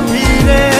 repeating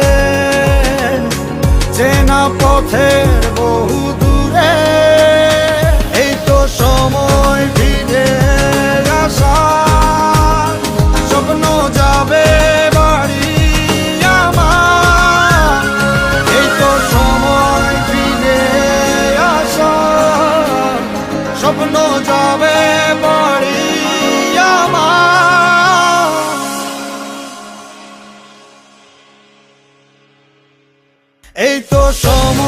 চেনা পথের বহু দূরে এই তো সময় এই তো সম